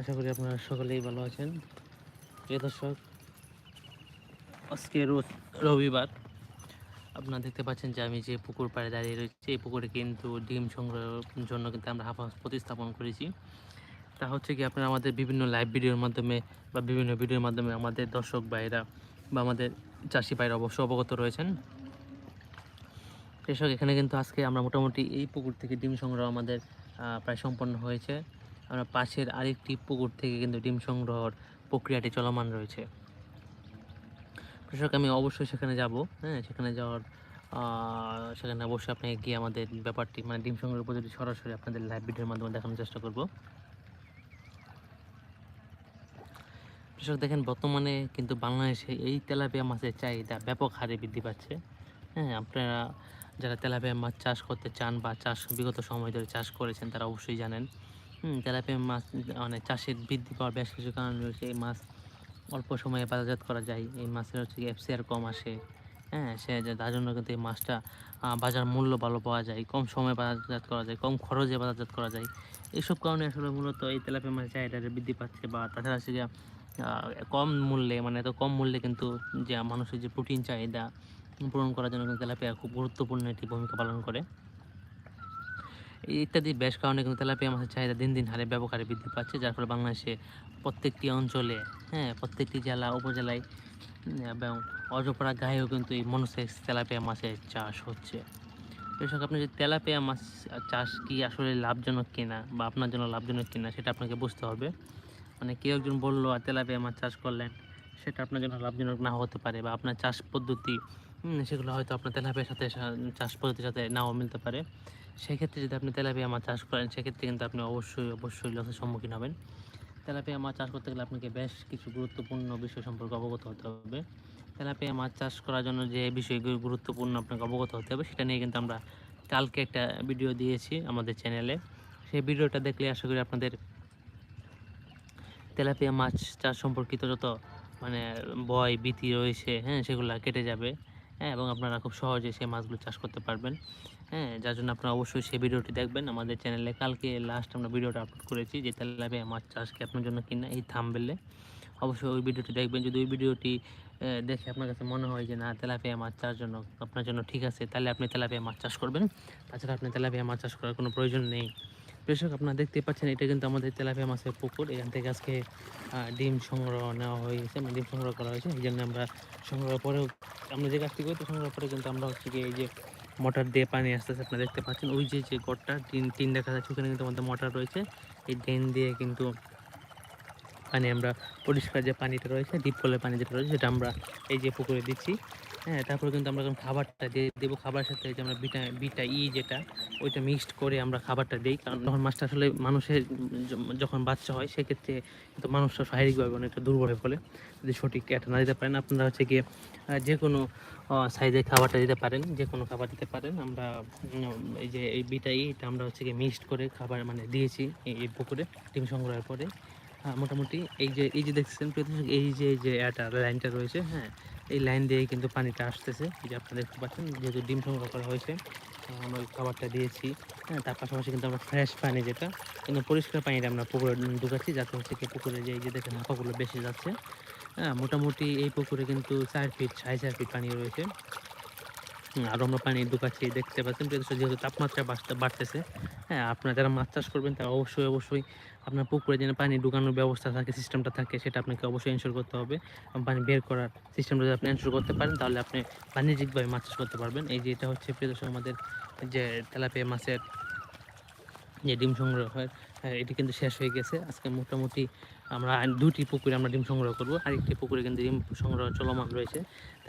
আশা করি আপনারা সকলেই ভালো আছেন। প্রিয় দর্শক আজকে রোজ রবিবার। আপনারা দেখতে পাচ্ছেন যে আমি যে পুকুর পাড়ে দাঁড়িয়ে রয়েছি, এই পুকুরে কিন্তু ডিম সংগ্রহের জন্য কিন্তু আমরা হাফ হাউস প্রতিস্থাপন করেছি। তা হচ্ছে কি, আপনারা আমাদের বিভিন্ন লাইভ ভিডিওর মাধ্যমে বা বিভিন্ন ভিডিওর মাধ্যমে আমাদের দর্শক ভাইরা বা আমাদের চাষি ভাইরা অবশ্য অবগত রয়েছেন। কৃষক এখানে কিন্তু আজকে আমরা মোটামুটি এই পুকুর থেকে ডিম সংগ্রহ আমাদের প্রায় সম্পন্ন হয়েছে। আমরা পাশের আরেকটি পুকুর থেকে কিন্তু ডিম সংগ্রহের প্রক্রিয়াটি চলমান রয়েছে। কৃষক, আমি অবশ্যই সেখানে যাব। হ্যাঁ সেখানে যাওয়ার সেখানে অবশ্যই আপনাকে গিয়ে আমাদের ব্যাপারটি মানে ডিম সংগ্রহ পদ্ধতি সরাসরি আপনাদের লাইভ ভিডিওর মাধ্যমে দেখানোর চেষ্টা করব। কৃষক, দেখেন, বর্তমানে কিন্তু বাংলাদেশে এই তেলাপিয়া মাছের চাহিদা ব্যাপক হারে বৃদ্ধি পাচ্ছে। হ্যাঁ আপনারা যারা তেলাপিয়া মাছ চাষ করতে চান বা চাষ বিগত সময় ধরে চাষ করেছেন, তারা অবশ্যই জানেন তেলাপিয়া মাছ মানে চাষের বৃদ্ধি পাওয়ার বেশ কিছু কারণ রয়েছে। এই মাছ অল্প সময়ে বাজারজাত করা যায়। এই মাছের হচ্ছে এফসিআর কম আসে। হ্যাঁ সে তার জন্য কিন্তু এই মাছটা বাজার মূল্য ভালো পাওয়া যায়। কম সময়ে বাজারজাত করা যায়, কম খরচে বাজারজাত করা যায়। এইসব কারণে আসলে মূলত এই তেলাপিয়া মাছের চাহিদাটা বৃদ্ধি পাচ্ছে বা তাছাড়া হচ্ছে যে কম মূল্যে মানে এত কম মূল্যে কিন্তু যে মানুষের যে প্রোটিন চাহিদা পূরণ করার জন্য কিন্তু তেলাপিয়া খুব গুরুত্বপূর্ণ একটি ভূমিকা পালন করে। ইত্যাদি বেশ কারণে কিন্তু তেলাপিয়া মাছের চাহিদা দিন দিন হারে ব্যবহারে বৃদ্ধি পাচ্ছে, যার ফলে বাংলাদেশে প্রত্যেকটি অঞ্চলে হ্যাঁ প্রত্যেকটি জেলা, উপজেলায়, এবং অজপড়া গায়েও কিন্তু এই মনোসেক্স তেলাপিয়া মাছের চাষ হচ্ছে। কৃষক আপনি যদি তেলাপিয়া মাছ চাষ কি আসলে লাভজনক কিনা বা আপনার জন্য লাভজনক কিনা সেটা আপনাকে বুঝতে হবে। মানে কেউ একজন বলল, আর তেলাপিয়া মাছ চাষ করলেন, সেটা আপনার জন্য লাভজনক না হতে পারে বা আপনার চাষ পদ্ধতি সেগুলো হয়তো আপনার তেলাপিয়ার সাথে চাষ পদ্ধতির সাথে নাও মিলতে পারে। সেক্ষেত্রে যদি আপনি তেলাপিয়া মাছ চাষ করেন, সেক্ষেত্রে কিন্তু আপনি অবশ্যই অবশ্যই লসের সম্মুখীন হবেন। তেলাপিয়া মাছ চাষ করতে গেলে আপনাকে বেশ কিছু গুরুত্বপূর্ণ বিষয় সম্পর্কে অবগত হতে হবে। তেলাপিয়া মাছ চাষ করার জন্য যে বিষয়গুলো গুরুত্বপূর্ণ আপনাকে অবগত হতে হবে, সেটা নিয়ে কিন্তু আমরা কালকে একটা ভিডিও দিয়েছি আমাদের চ্যানেলে। সেই ভিডিওটা দেখলে আশা করি আপনাদের তেলাপিয়া মাছ চাষ সম্পর্কিত যত মানে ভয়, ভীতি রয়েছে হ্যাঁ সেগুলো কেটে যাবে। হ্যাঁ এবং আপনারা খুব সহজে সেই মাছগুলো চাষ করতে পারবেন। হ্যাঁ যার জন্য আপনারা অবশ্যই সেই ভিডিওটি দেখবেন। আমাদের চ্যানেলে কালকে লাস্ট আমরা ভিডিওটা আপলোড করেছি যে তেলাপিয়া মাছ চাষ কি আপনার জন্য কিনা এই থামবেলে। অবশ্যই ওই ভিডিওটি দেখবেন। যদি ওই ভিডিওটি দেখে আপনার কাছে মনে হয় যে না, তেলাপিয়া মাছ চাষ জন্য আপনার জন্য ঠিক আছে, তাহলে আপনি তেলাপিয়া মাছ চাষ করবেন। তাছাড়া আপনি তেলাপিয়া মাছ চাষ করার কোনো প্রয়োজন নেই। কৃষক আপনারা দেখতে পাচ্ছেন, এটা কিন্তু আমাদের তেলাপিয়া মাছের পুকুর। এখান থেকে আজকে ডিম সংগ্রহ নেওয়া হয়েছে মানে ডিম সংগ্রহ করা হয়েছে, এই জন্য আমরা সংগ্রহ পরেও, আমরা যে কাজটি করি সংগ্রহ পরে কিন্তু আমরা হচ্ছে গিয়ে এই যে মোটর দিয়ে পানি আসতেছে, আপনারা দেখতে পাচ্ছেন। ওই যে যে গড়টা টিন টিন দেখা যাচ্ছে, ওখানে কিন্তু আমাদের মোটর রয়েছে। এই ড্রেন দিয়ে কিন্তু পানি আমরা পরিষ্কার যে পানিটা রয়েছে ডিপ কলের পানি যেটা রয়েছে, সেটা আমরা এই যে পুকুরে দিচ্ছি। হ্যাঁ তারপরে কিন্তু আমরা যখন খাবারটা দিয়ে দেবো, খাবারের সাথে যে আমরা বিটা বিটা ই যেটা, ওইটা মিক্সড করে আমরা খাবারটা দিই। কারণ যখন মাছটা আসলে মানুষের যখন বাচ্চা হয়, সেক্ষেত্রে কিন্তু মানুষটা শারীরিকভাবে অনেকটা দুর্বল হয়ে পড়ে, যদি সঠিক একটা না দিতে পারেন। আপনারা হচ্ছে গিয়ে যে কোনো সাইজের খাবারটা দিতে পারেন, যে কোনো খাবার দিতে পারেন। আমরা এই যে এই বিটা ই এটা আমরা হচ্ছে গিয়ে মিক্সড করে খাবার মানে দিয়েছি এই পুকুরে, ডিম সংগ্রহের পরে। মোটামুটি এই যে এই যে দেখছেন এই যে এই যে এটা লাইনটা রয়েছে হ্যাঁ এই লাইন দিয়ে কিন্তু পানিটা আসতেছে। যে আপনারা দেখতে পাচ্ছেন, যেহেতু ডিম সংগ্রহ করা হয়েছে আমরা খাবারটা দিয়েছি হ্যাঁ তার পাশাপাশি কিন্তু আমরা ফ্রেশ পানি যেটা, কিন্তু পরিষ্কার পানিটা আমরা পুকুরে ঢুকাচ্ছি, যাতে হচ্ছে কি পুকুরে যে, এই যে দেখেন হাঁপাগুলো বেশি যাচ্ছে। হ্যাঁ মোটামুটি এই পুকুরে কিন্তু চার ফিট সাড়ে চার ফিট পানি রয়েছে। আরও আমরা পানি ঢুকাচ্ছি দেখতে পাচ্ছেন যেহেতু তাপমাত্রা বাড়তে বাড়তেছে হ্যাঁ আপনারা যারা মাছ চাষ করবেন তারা অবশ্যই অবশ্যই আপনার পুকুরে যেন পানি ঢুকানোর ব্যবস্থা থাকে সিস্টেমটা থাকে সেটা আপনাকে অবশ্যই এনশোর করতে হবে। পানি বের করার সিস্টেমটা যদি আপনি এনশোর করতে পারেন তাহলে আপনি বাণিজ্যিকভাবে মাছ চাষ করতে পারবেন। এই যে এটা হচ্ছে প্রিয় আমাদের যে তেলাপিয়া মাছের যে ডিম সংগ্রহ হয় হ্যাঁ, এটি কিন্তু শেষ হয়ে গেছে। আজকে মোটামুটি আমরা দুটি পুকুরে আমরা ডিম সংগ্রহ করব। আরেকটি পুকুরে কিন্তু ডিম সংগ্রহ চলমান রয়েছে।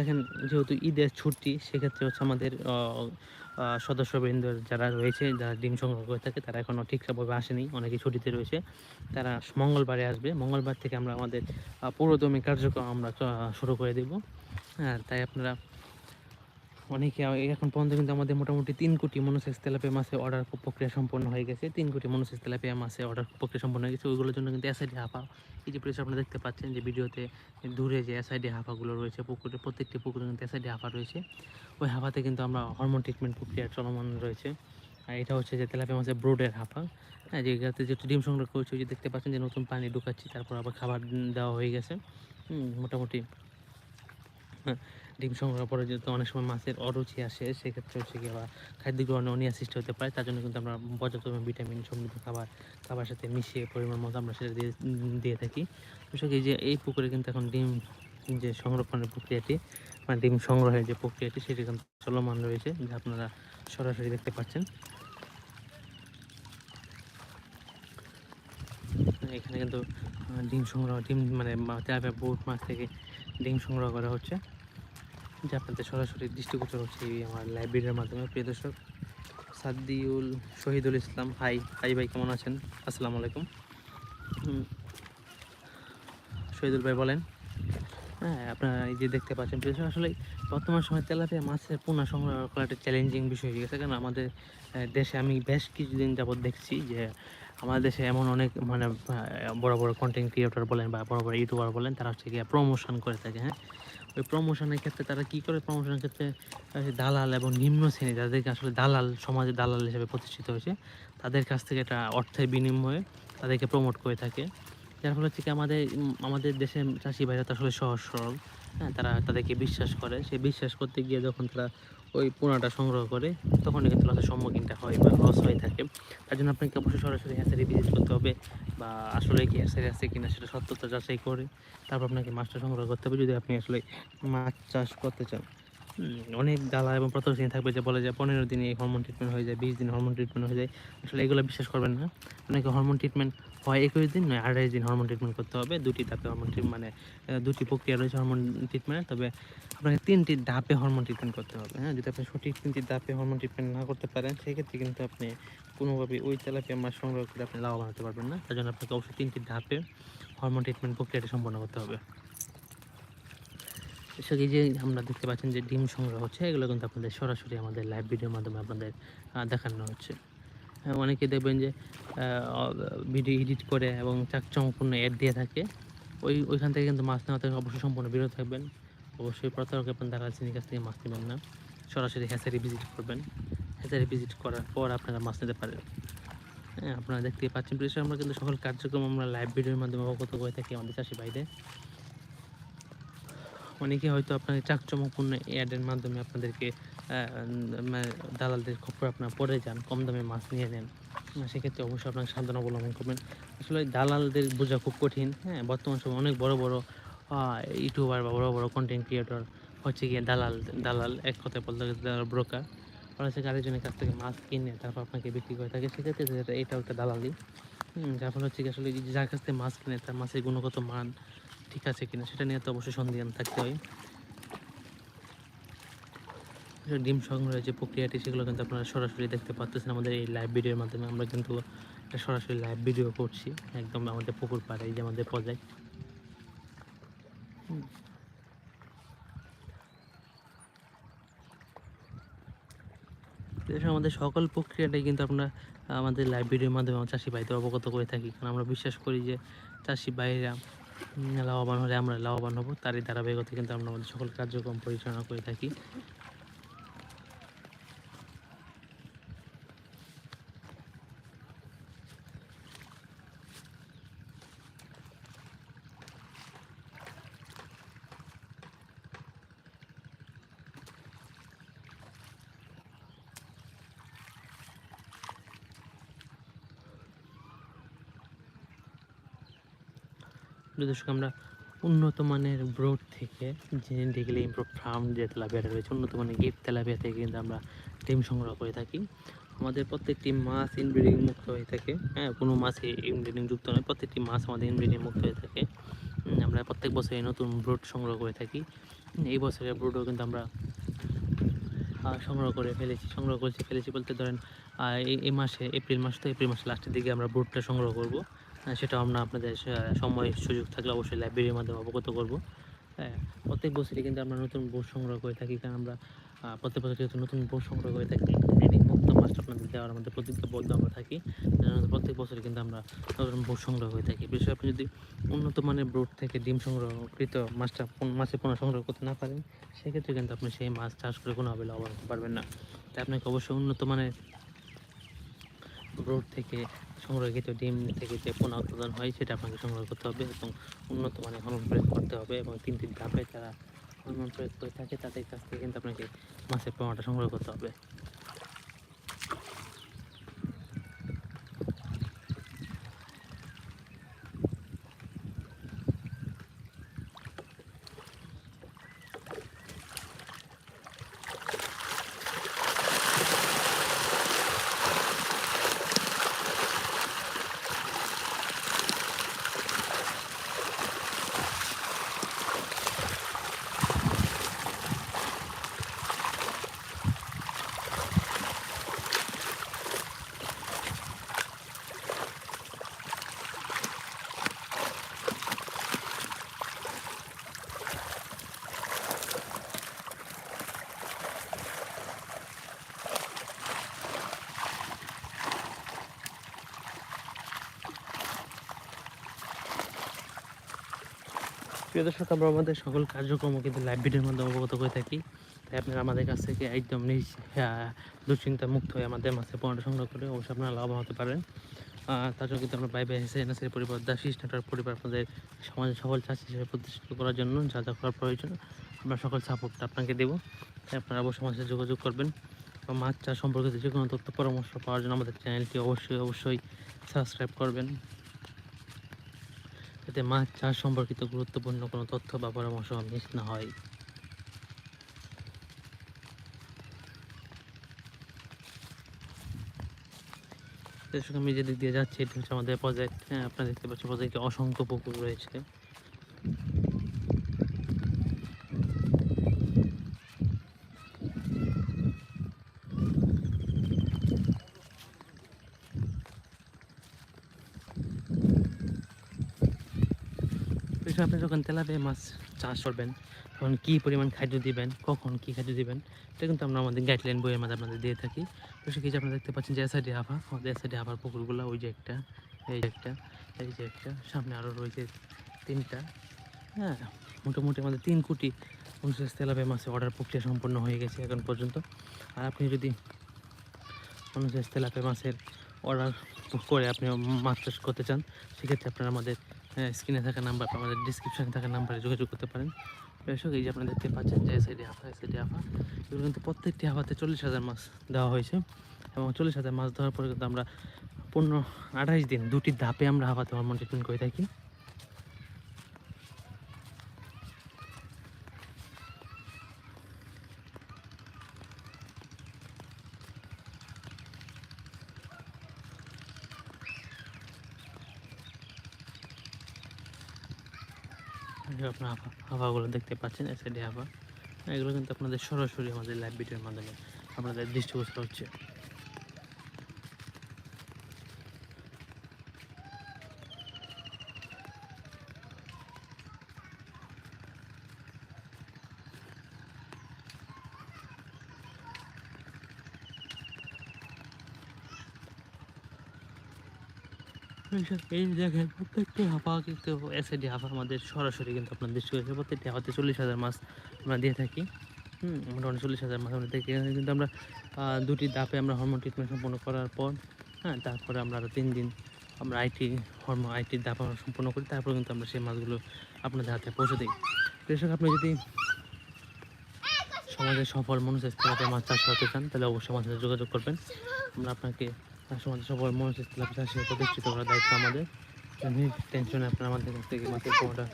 দেখেন, যেহেতু ঈদের ছুটি, সেক্ষেত্রে হচ্ছে আমাদের সদস্যবৃন্দ যারা রয়েছে, যারা ডিম সংগ্রহ করে থাকে, তারা এখনও ঠিকঠাকভাবে আসেনি। অনেকে ছুটিতে রয়েছে। তারা মঙ্গলবারে আসবে। মঙ্গলবার থেকে আমরা আমাদের পুরোদমী কার্যক্রম আমরা শুরু করে দেব। আর তাই আপনারা অনেকে এখন পর্যন্ত কিন্তু আমাদের মোটামুটি তিন কোটি মনোসেক্স তেলাপিয়া মাছের অর্ডার প্রক্রিয়া সম্পন্ন হয়ে গেছে। তিন কোটি মনোসেক্স তেলাপিয়া মাছের অর্ডার প্রক্রিয়া সম্পন্ন হয়ে গেছে। ওইগুলোর জন্য কিন্তু এসআইডি হাফা। এই যে প্রেস আপনারা দেখতে পাচ্ছেন যে ভিডিওতে দূরে যে এসআইডি হাফাগুলো রয়েছে পুকুরে প্রত্যেকটি পুকুরে কিন্তু এসআইডি হাফা রয়েছে। ওই হাফাতে কিন্তু আমরা হরমোন ট্রিটমেন্ট প্রক্রিয়া চলমান রয়েছে। আর এটা হচ্ছে যে তেলাপিয়া মাছের ব্রোডের হাফা। হ্যাঁ জায়গাতে যেহেতু ডিম সংগ্রহ করছি ওই যে দেখতে পাচ্ছেন যে নতুন পানি ঢুকাচ্ছি তারপর আবার খাবার দেওয়া হয়ে গেছে। মোটামুটি। হ্যাঁ, ডিম সংগ্রহ পরে যেহেতু অনেক সময় মাছের অরুচি আসে, সেক্ষেত্রে হচ্ছে কি আবার খাদ্য গ্রহণে অনিয়া সৃষ্টি হতে পারে। তার জন্য কিন্তু আমরা পর্যাপ্ত ভিটামিন সমৃদ্ধ খাবার খাবার সাথে মিশিয়ে পরিমাণ মতো আমরা সেটা দিয়ে দিয়ে থাকি। বিষয় এই যে, এই পুকুরে কিন্তু এখন ডিম যে সংরক্ষণের প্রক্রিয়াটি মানে ডিম সংগ্রহের যে প্রক্রিয়াটি, সেটি কিন্তু চলমান রয়েছে, যা আপনারা সরাসরি দেখতে পাচ্ছেন। এখানে কিন্তু ডিম সংগ্রহ, ডিম মানে বোট মাছ থেকে ডিম সংগ্রহ করা হচ্ছে। যা আপনাদের সরাসরি দৃষ্টিগোচর হচ্ছে এই আমার লাইব্রেরির মাধ্যমে। প্রিয় দর্শক সাদ্দিউল শহীদুল ইসলাম হাই হাই ভাই কেমন আছেন? আসসালামু আলাইকুম। শহীদুল ভাই বলেন। হ্যাঁ আপনারা এই যে দেখতে পাচ্ছেন দর্শক, আসলে বর্তমান সময় তেলাপিয়া মাছের পোনা সংগ্রহ করা একটা চ্যালেঞ্জিং বিষয় হয়ে গেছে। কারণ আমাদের দেশে আমি বেশ কিছুদিন যাবৎ দেখছি যে আমাদের দেশে এমন অনেক মানে বড় বড় কন্টেন্ট ক্রিয়েটর বলেন বা বড় বড় ইউটিউবার বলেন তারা হচ্ছে গিয়ে প্রমোশন করে থাকে হ্যাঁ। ওই প্রমোশনের ক্ষেত্রে তারা কি করে? প্রমোশনের ক্ষেত্রে দালাল এবং নিম্ন শ্রেণি যাদেরকে আসলে দালাল সমাজে দালাল হিসেবে প্রতিষ্ঠিত হয়েছে, তাদের কাছ থেকে একটা অর্থের বিনিময়ে তাদেরকে প্রমোট করে থাকে। যার ফলে হচ্ছে কি আমাদের আমাদের দেশের চাষি ভাইরা তো আসলে সহজ সরল হ্যাঁ তারা তাদেরকে বিশ্বাস করে। সে বিশ্বাস করতে গিয়ে যখন তারা ওই পোনাটা সংগ্রহ করে তখনই কিন্তু লসের সম্মুখীনটা হয় বা লস হয়ে থাকে। তার জন্য আপনাকে অবশ্যই সরাসরি হ্যাচারি ভিজিট করতে হবে বা আসলে কি হ্যাচারি আছে কিনা সেটা সত্যতা যাচাই করে তারপর আপনাকে মাছটা সংগ্রহ করতে হবে। যদি আপনি আসলে মাছ চাষ করতে চান অনেক দালা এবং প্রথম প্রত্যক্ষ থাকবে যে বলে যে পনেরো দিনে হরমোন ট্রিটমেন্ট হয়ে যায়, বিশ দিন হরমোন ট্রিটমেন্ট হয়ে যায়। আসলে এগুলো বিশ্বাস করবেন না। অনেকে হরমোন ট্রিটমেন্ট হয় একুশ দিন, নয় আড়াইশ দিন হরমোন ট্রিটমেন্ট করতে হবে। দুটি ধাপে হরমোন মানে দুটি প্রক্রিয়া রয়েছে হরমোন ট্রিটমেন্ট তবে আপনাকে তিনটি ধাপে হরমোন ট্রিটমেন্ট করতে হবে হ্যাঁ? যদি আপনি সঠিক তিনটি ধাপে হরমোন ট্রিটমেন্ট না করতে পারেন, সেক্ষেত্রে কিন্তু আপনি কোনোভাবে ওই তেলাপিয়া মাছ সংগ্রহ করে আপনি লাভবান হতে পারবেন না। তার জন্য আপনাকে অবশ্যই তিনটি ধাপে হরমোন ট্রিটমেন্ট প্রক্রিয়াটি সম্পন্ন করতে হবে। এই যে আমরা দেখতে পাচ্ছেন যে ডিম সংগ্রহ হচ্ছে, এগুলো কিন্তু আপনাদের সরাসরি আমাদের লাইভ ভিডিওর মাধ্যমে আপনাদের দেখানো হচ্ছে। অনেকে দেখবেন যে ভিডিও এডিট করে এবং চাকচমকপূর্ণ অ্যাড দিয়ে থাকে। ওই, ওইখান থেকে কিন্তু মাছ নেওয়া থেকে অবশ্যই সম্পূর্ণ বিরত থাকবেন। অবশ্যই প্রতারক এবং দালাল শ্রেণির কাছ থেকে মাছ নেবেন না। সরাসরি হ্যাচারি ভিজিট করবেন। হ্যাচারি ভিজিট করার পর আপনারা মাছ নিতে পারেন হ্যাঁ আপনারা দেখতে পাচ্ছেন করে আমরা কিন্তু সকল কার্যক্রম আমরা লাইভ ভিডিওর মাধ্যমে অবগত করে থাকি আমাদের চাষি ভাইদের। অনেকে হয়তো আপনাকে চাকচমকপূর্ণ অ্যাডের মাধ্যমে আপনাদেরকে দালালদের খপ্পর আপনারা পড়ে যান, কম দামে মাছ নিয়ে নেন। সেক্ষেত্রে অবশ্যই আপনাকে সাবধান অবলম্বন করবেন। আসলে দালালদের বোঝা খুব কঠিন হ্যাঁ বর্তমান সময় অনেক বড় বড় ইউটিউবার বা বড় বড় কন্টেন্ট ক্রিয়েটর হচ্ছে গিয়ে দালাল দালাল এক কথায় বলতে গেলে দালাল ব্রোকার ওরা হচ্ছে আরেকজনের কাছ থেকে মাছ কিনে তারপর আপনাকে বিক্রি করে থাকে। সেক্ষেত্রে এটাও একটা দালালি। যার ফলে হচ্ছে আসলে যার কাছ থেকে মাছ কিনে তার মাছের গুণগত মান ঠিক আছে কিনা, সেটা নিয়ে তো অবশ্যই সন্দেহ থাকতে হয়। ডিম সংগ্রহের যে প্রক্রিয়াটি, সেগুলো কিন্তু আপনারা সরাসরি দেখতে পাচ্ছেন আমাদের এই লাইভ ভিডিওর মাধ্যমে। আমরা কিন্তু একটা সরাসরি লাইভ ভিডিও করছি, একদম আমাদের পুকুর পাড়ে যে আমাদের প্রজেক্ট আমাদের সকল প্রক্রিয়াটাই কিন্তু আমরা আমাদের লাইভ ভিডিওর মাধ্যমে আমার চাষি ভাইদের অবগত করে থাকি। কারণ আমরা বিশ্বাস করি যে চাষি ভাইরা লাভবান হলে আমরা লাভবান হব, তারই ধারাবাহিকতা কিন্তু আমরা আমাদের সকল কার্যক্রম পরিচালনা করে থাকি। প্রিয় দর্শক, আমরা উন্নত মানের ব্রোড থেকে জেনেটিক্যালি ইম্প্রুভ ফার্ম যে তেলাপিয়াটা রয়েছে, উন্নত মানের গিফট তেলাপিয়া থেকে কিন্তু আমরা ডিম সংগ্রহ করে থাকি। আমাদের প্রত্যেকটি মাছ ইনব্রিডিং মুক্ত হয়ে থাকে হ্যাঁ কোনো মাছে ইনব্রিডিং যুক্ত নয়, প্রত্যেকটি মাছ আমাদের ইনব্রিডিং মুক্ত হয়ে থাকে। আমরা প্রত্যেক বছরে নতুন ব্রোড সংগ্রহ করে থাকি। এই বছরের ব্রোডও কিন্তু আমরা সংগ্রহ করে ফেলেছি, সংগ্রহ করেছি, ফেলেছি বলতে ধরেন এই এই মাসে, এপ্রিল মাস তো এপ্রিল মাসের লাস্টের দিকে আমরা ব্রোডটা সংগ্রহ করব। আহ, সেটাও আমরা আপনাদের সময় সুযোগ থাকলে অবশ্যই লাইব্রেরির মাধ্যমে অবগত করব। হ্যাঁ প্রত্যেক বছরই কিন্তু আমরা নতুন বোর্ড সংগ্রহ করে থাকি কারণ আমরা প্রত্যেক বছর যেহেতু নতুন বোর্ড সংগ্রহ করে থাকি মুক্ত মাছটা আপনাদের দেওয়ার মধ্যে আমাদের প্রতিজ্ঞাবদ্ধ আমরা থাকি। প্রত্যেক বছরই কিন্তু আমরা নতুন বোর্ড সংগ্রহ করে থাকি। বিশেষ আপনি যদি উন্নত মানের ব্রোড থেকে ডিম সংগ্রহকৃত মাছটা মাছের পোনা সংগ্রহ করতে না পারেন সেক্ষেত্রে কিন্তু আপনি সেই মাছ চাষ করে কোনোভাবে হতে পারবেন না। তাই আপনাকে অবশ্যই উন্নত মানের ব্রোড থেকে সংরক্ষিত ডিম থেকে যে পোনা উৎপাদন হয়, সেটা আপনাকে সংগ্রহ করতে হবে এবং উন্নত মানের হরমোন প্রয়োগ করতে হবে এবং তিন তিন ধাপে যারা হরমোন প্রয়োগ করে থাকে, তাদের কাছ থেকে কিন্তু আপনাকে মাছের পোনাটা সংগ্রহ করতে হবে। প্রিয় দর্শক আমরা আমাদের সকল কার্যক্রম কিন্তু লাইভ ভিডিওর মাধ্যমে অবগত করে থাকি। তাই আপনারা আমাদের কাছ থেকে একদম নিজ আহ, দুশ্চিন্তা মুক্ত হয়ে আমাদের মাছের পণ্য সংগ্রহ করে অবশ্যই আপনারা লাভ হতে পারেন। তার জন্য কিন্তু আমরা বাইবে এসে এনএসের পরিবার দাসিস নেটওয়ার্ক পরিবার আপনাদের সমাজে সফল চাষি হিসেবে প্রতিষ্ঠিত করার জন্য যা যা করার প্রয়োজন আমরা সকল সাপোর্টটা আপনাকে দেবো। তাই আপনারা অবশ্যই আমাদের যোগাযোগ করবেন মাছ চাষ সম্পর্কিত যে কোনো তথ্য পরামর্শ পাওয়ার জন্য আমাদের চ্যানেলটি অবশ্যই অবশ্যই সাবস্ক্রাইব করবেন। যাতে মাছ চাষ সম্পর্কিত গুরুত্বপূর্ণ কোনো তথ্য বা পরামর্শ মিস না হয়। দর্শক আমি যেদিক দিয়ে যাচ্ছি, এটি হচ্ছে আমাদের প্রজেক্ট হ্যাঁ আপনারা দেখতে পাচ্ছেন প্রজেক্টে অসংখ্য পুকুর রয়েছে। এসব আপনি যখন তেলাপিয়া মাছ চাষ করবেন, তখন কী পরিমাণ খাদ্য দিবেন, কখন কী খাদ্য দিবেন, এটা কিন্তু আমরা আমাদের গাইডলাইন বইয়ের মাঝে আপনাদের দিয়ে থাকি। তো সেক্ষেত্রে আপনারা দেখতে পাচ্ছেন যে এসআইডি আভা আমাদের এসআইডি আভার পুকুরগুলো, ওই যে একটা, এই যে একটা, এই যে একটা, সামনে আরও রয়েছে তিনটা। হ্যাঁ মোটামুটি আমাদের তিন কোটি উনষাট তেলাপিয়া মাছের অর্ডার প্রক্রিয়া সম্পন্ন হয়ে গেছে এখন পর্যন্ত। আর আপনি যদি উনষাট তেলাপিয়া মাছের অর্ডার করে আপনি মাছ চাষ করতে চান, সেক্ষেত্রে আপনারা আমাদের স্ক্রিনে থাকা নাম্বার আমাদের ডিসক্রিপশানে থাকা নাম্বারে যোগাযোগ করতে পারেন। দর্শক, এই যে আপনারা দেখতে পাচ্ছেন যে সাইডে হাফা সাইডে হাফা এগুলো কিন্তু প্রত্যেকটি হাফাতে চল্লিশ হাজার মাছ দেওয়া হয়েছে এবং চল্লিশ হাজার মাছ ধরার পরে কিন্তু আমরা পনেরো আঠাইশ দিন দুটি ধাপে আমরা হাফাতে হরমোন ট্রিটমেন্ট করে থাকি। যে আপনার হাফা, হাফাগুলো দেখতে পাচ্ছেন এসআইডি হাফা। এগুলো কিন্তু আপনাদের সরাসরি আমাদের লাইভ ভিডিওর মাধ্যমে আপনাদের দৃষ্টিগোচর হচ্ছে। এই দেখেন প্রত্যেকটি হাফা কিন্তু এসআইডি হাফা আমাদের সরাসরি কিন্তু আপনার দৃষ্টি প্রত্যেকটি হাফাতে চল্লিশ হাজার মাছ আমরা দিয়ে থাকি। চল্লিশ হাজার মাছ আমরা দেখি কিন্তু আমরা দুটি ধাপে আমরা হরমোন ট্রিটমেন্ট সম্পন্ন করার পর হ্যাঁ তারপরে আমরা আরও তিন দিন আমরা আইটি হরমোন ধাপ আমরা সম্পন্ন করি। তারপরে কিন্তু আমরা সেই মাছগুলো আপনাদের হাতে পৌঁছে দিই। কৃষক, আপনি যদি সমাজের সফল মনুষ্য মাছ চাষ করতে চান, তাহলে অবশ্যই আমাদের যোগাযোগ করবেন। আমরা আপনাকে সমাজের সফল মনুষ্য চাষে প্রতিষ্ঠিত করার দায়িত্ব আমাদের। টেনশনে আপনারা আমাদের কাছ থেকে মাছের পোনাটা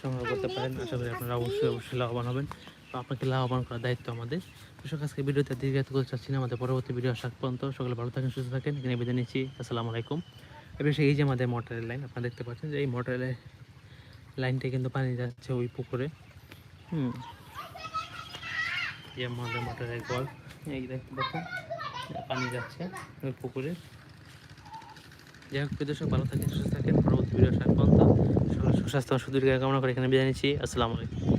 সংগ্রহ করতে পারেন। আশা করি আপনারা অবশ্যই অবশ্যই লাভবান হবেন। তো আপনাকে লাভবান করার দায়িত্ব আমাদের। কৃষক আজকে ভিডিওতে দীর্ঘায়িত করতে চাচ্ছি না। আমাদের পরবর্তী ভিডিও আসার পর্যন্ত সকলে ভালো থাকেন, সুস্থ থাকেন। এখানে বিদায় নিচ্ছি। আসসালামু আলাইকুম। এবার সেই যে আমাদের মোটরের লাইন আপনারা দেখতে পাচ্ছেন যে এই মোটরের লাইনটা কিন্তু পানি যাচ্ছে ওই পুকুরে। হুম। এই আমাদের মোটরের গল এই দেখতে পাচ্ছেন। পানি যাচ্ছে পুকুরে। যাই হোক দর্শক, ভালো থাকেন, সুস্থ থাকেন। পরবর্তী ভিডিও আসার পর্যন্ত সুস্বাস্থ্য সুদীর্ঘ কামনা করে এখানে বিদায় নিচ্ছি। আসসালামু আলাইকুম।